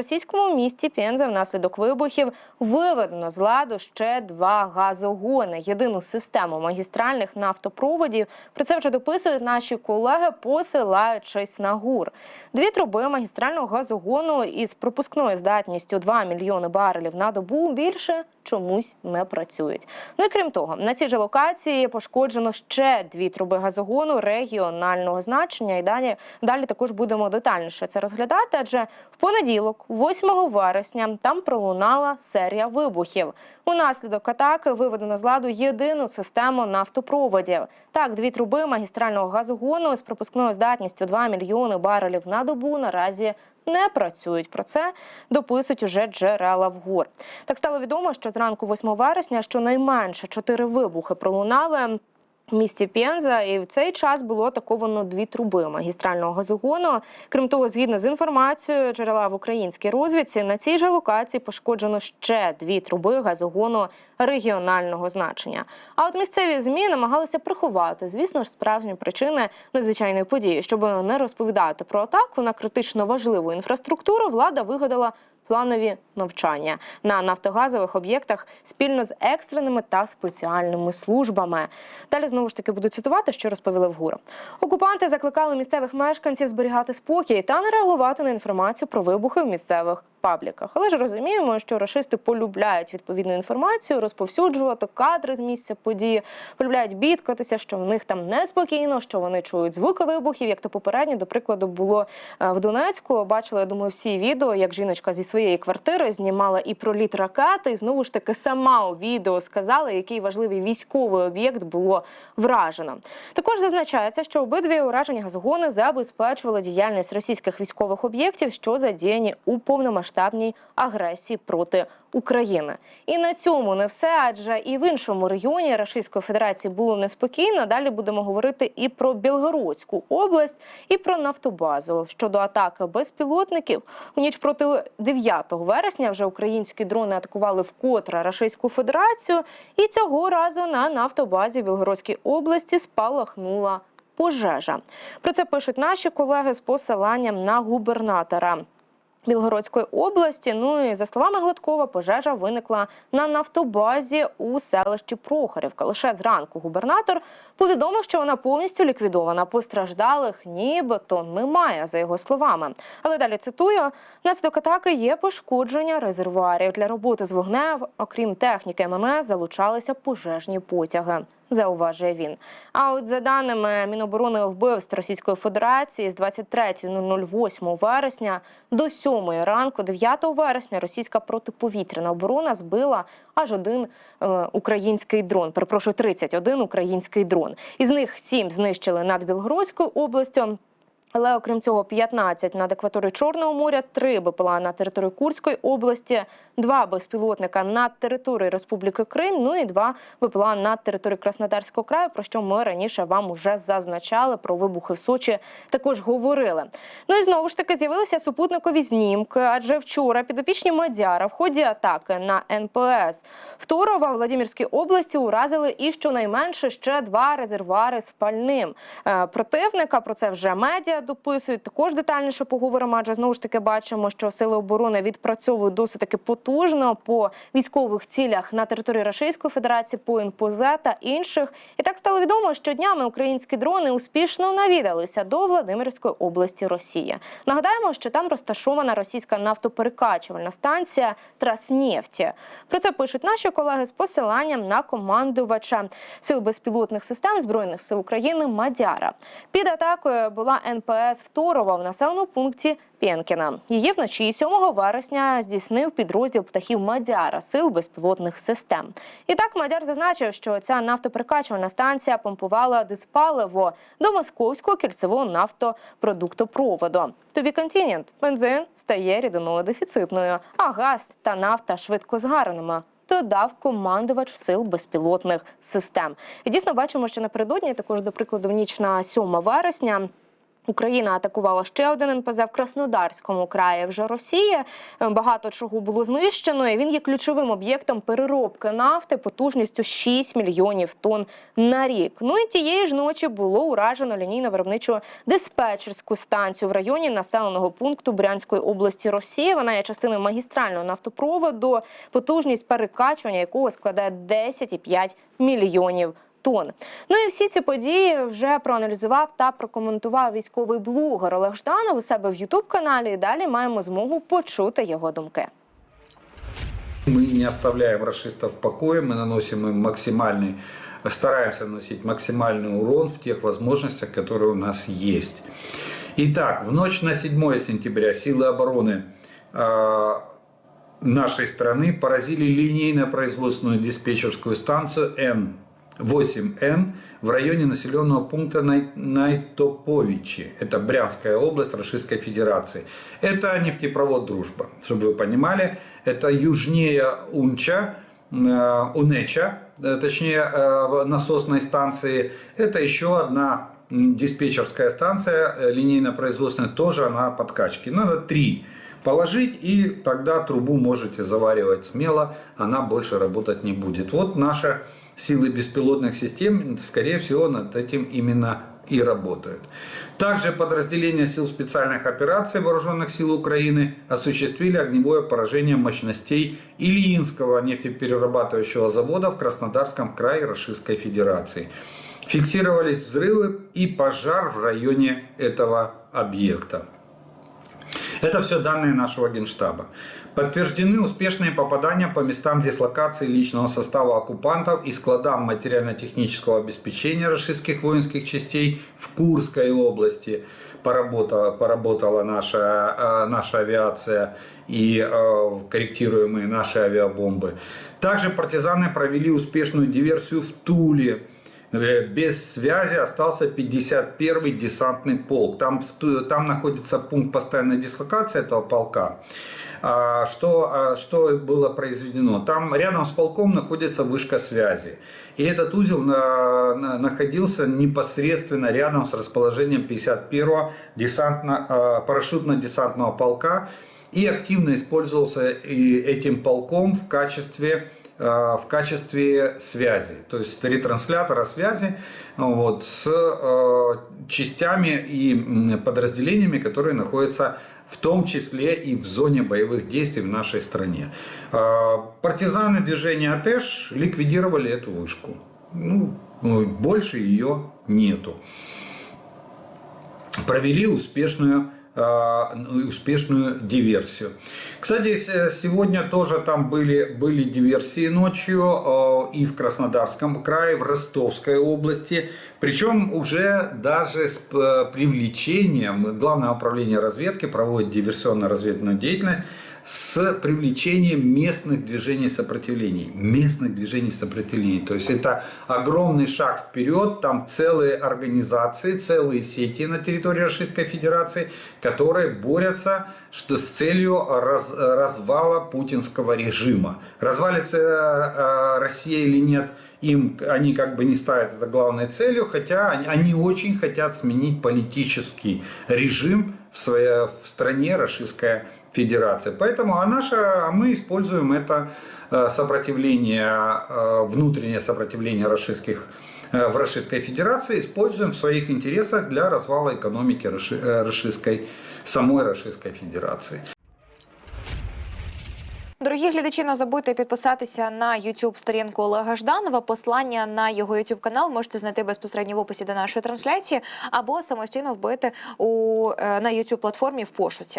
російському місті Пенза внаслідок вибухів виведено з ладу ще два газогони, єдину систему магістральних нафтопроводів. Про це вже дописують наші колеги, посилаючись на ГУР. Дві труби магістрального газогону із пропускною здатністю 2 мільйони барелів на добу більше чомусь не працюють. Ну і крім того, на цій же локації пошкоджено ще дві труби газогону регіонального значення. І далі далі також будемо детальніше це розглядати. Адже в понеділок, 8 вересня, там пролунала серія вибухів. Унаслідок атаки виведено з ладу єдину систему нафтопроводів. Так, дві труби магістрального газогону з пропускною здатністю 2 мільйони барелів на добу наразі не працюють. Про це дописують уже джерела в гор. Так стало відомо, що зранку 8 вересня щонайменше чотири вибухи пролунали. В місті Пенза, і в цей час було атаковано дві труби магістрального газогону. Крім того, згідно з інформацією джерела в українській розвідці, на цій же локації пошкоджено ще дві труби газогону регіонального значення. А от місцеві змі намагалися приховати, звісно ж, справжні причини надзвичайної події, щоб не розповідати про атаку на критично важливу інфраструктуру. Влада вигадала планові навчання на нафтогазових об'єктах спільно з екстреними та спеціальними службами. Далі знову ж таки буду цитувати, що розповіли в ГУР. Окупанти закликали місцевих мешканців зберігати спокій та не реагувати на інформацію про вибухи в місцевих пабліках. Але ж розуміємо, що рашисти полюбляють відповідну інформацію, розповсюджувати кадри з місця події, полюбляють бідкатися, що в них там неспокійно, що вони чують звуки вибухів. Як то попередньо, до прикладу, було е, в Донецьку. Бачили, я думаю, всі відео, як жіночка зі своєї квартири знімала і проліт ракети, і знову ж таки сама у відео сказала, який важливий військовий об'єкт було вражено. Також зазначається, що обидві уражені газогони забезпечували діяльність російських військових об'єктів, що задіяні у повномасштабній агресії проти України. І на цьому не все, адже і в іншому регіоні Російської Федерації було неспокійно. Далі будемо говорити і про Білгородську область, і про нафтобазу щодо атаки безпілотників. У ніч проти 9 вересня вже українські дрони атакували вкотре Рашистську Федерацію, і цього разу на нафтобазі в Білгородській області спалахнула пожежа. Про це пишуть наші колеги з посиланням на губернатора. Білгородської області. Ну і за словами Гладкова, пожежа виникла на нафтобазі у селищі Прохорівка. Лише зранку губернатор повідомив, що вона повністю ліквідована. Постраждалих нібито немає, за його словами. Але далі цитую: наслідок атаки є пошкодження резервуарів для роботи з вогнем. Окрім техніки МНС, залучалися пожежні потяги. Зауважує він. А от за даними Міноборони вбивств Російської Федерації з 23.08 вересня до 7 ранку, 9 вересня, російська протиповітряна оборона збила аж один е, український дрон. Перепрошую, 31 український дрон. Із них 7 знищили над Білгородською областю. Але окрім цього, 15 над акваторією Чорного моря, 3 БПЛА на території Курської області, 2 безпілотника над територією Республіки Крим, ну і 2 БПЛА над територією Краснодарського краю, про що ми раніше вам уже зазначали про вибухи в Сочі. Також говорили. Ну і знову ж таки з'явилися супутникові знімки. Адже вчора підопічні Мадяра в ході атаки на НПС в Турова в Владимирській області уразили і щонайменше ще два резервуари з пальним Е, противника. Про це вже медіа дописують. Також детальніше поговоримо. Адже знову ж таки бачимо, що сили оборони відпрацьовують досить таки потужно по військових цілях на території Російської Федерації, по НПЗ та інших. І так стало відомо, що днями українські дрони успішно навідалися до Владимирської області Росії. Нагадаємо, що там розташована російська нафтоперекачувальна станція Траснефті. Про це пишуть наші колеги з посиланням на командувача сил безпілотних систем збройних сил України Мадяра. Під атакою була НПС Второва в населеному пункті Пєнкіна. Її вночі 7 вересня здійснив підрозділ птахів Мадяра сил безпілотних систем. І так Мадяр зазначив, що ця нафтоперекачувальна станція помпувала диспаливо до московського кільцевого нафтопродуктопроводу. Тобі континент бензин стає рідиною дефіцитною, а газ та нафта швидко згарними. Додав командувач сил безпілотних систем. І дійсно бачимо, що напередодні також до прикладу в ніч на 7 вересня. Україна атакувала ще один НПЗ в Краснодарському краї. Вже Росія Е, багато чого було знищено. і Він є ключовим об'єктом переробки нафти потужністю 6 мільйонів тонн на рік. Ну і тієї ж ночі було уражено лінійно-виробничу диспетчерську станцію в районі населеного пункту Брянської області Росії. Вона є частиною магістрального нафтопроводу, потужність перекачування якого складає 10,5 мільйонів тонн. Ну і всі ці події вже проаналізував та прокоментував військовий блогер Олег Жданов у себе в Ютуб каналі. І далі маємо змогу почути його думки. Мы не оставляем расистов в покое, мы наносим им максимальный, стараемся наносить максимальный урон в тех возможностях, которые у нас есть. Итак, в ночь на 7 сентября силы обороны э, нашей страны поразили линейно-производственную диспетчерскую станцию Н. 8Н в районе населенного пункта Най- Найтоповичи. Это Брянская область Российской Федерации. Это нефтепровод «Дружба». Чтобы вы понимали, это южнее Унча, э, Унеча, э, точнее э, насосной станции. Это еще одна диспетчерская станция линейно-производственная, тоже она подкачки. Надо три положить, и тогда трубу можете заваривать смело, она больше работать не будет. Вот наши силы беспилотных систем, скорее всего, над этим именно и работают. Также подразделения сил специальных операций Вооруженных сил Украины осуществили огневое поражение мощностей Ильинского нефтеперерабатывающего завода в Краснодарском крае Российской Федерации. Фиксировались взрывы и пожар в районе этого объекта. Это все данные нашего генштаба. Подтверждены успешные попадания по местам дислокации личного состава оккупантов и складам материально-технического обеспечения российских воинских частей в Курской области. Поработала, поработала наша, э, наша авиация и э, корректируемые наши авиабомбы. Также партизаны провели успешную диверсию в Туле. Э, Без связи остался 51-й десантный полк. Там, там находится пункт постоянной дислокации этого полка. А, Что, а, что было произведено? Там рядом с полком находится вышка связи. И этот узел на- на- находился непосредственно рядом с расположением 51-го десантно, а, парашютно-десантного полка и активно использовался и этим полком в качестве в качестве связи, то есть ретранслятора связи вот, с э, частями и подразделениями, которые находятся в том числе и в зоне боевых действий в нашей стране. Э, Партизаны движения АТЭШ ликвидировали эту вышку. Ну, ну, больше ее нету. Провели успешную э, успешную диверсию. Кстати, с- сегодня тоже там были, были диверсии ночью э, и в Краснодарском крае, в Ростовской области. Причем уже даже с э, привлечением, Главное управление разведки проводит диверсионно-разведную деятельность с привлечением местных движений сопротивлений. Местных движений сопротивлений. То есть это огромный шаг вперед. Там целые организации, целые сети на территории Российской Федерации, которые борются что с целью раз- развала путинского режима. Развалится э, Россия или нет, им они как бы не ставят это главной целью, хотя они, они очень хотят сменить политический режим в, своей, в стране Российская. Поэтому а наша, а мы используем это э, сопротивление, э, внутреннее сопротивление российских э, в Российской Федерации используем в своих интересах для развала экономики Росси- э, Российской, самой Российской Федерации. Дорогі глядачі, не забудьте підписатися на youtube сторінку Олега Жданова. Послання на його youtube канал можете знайти безпосередньо в описі до нашої трансляції або самостійно вбити у е, на youtube платформі в пошуці.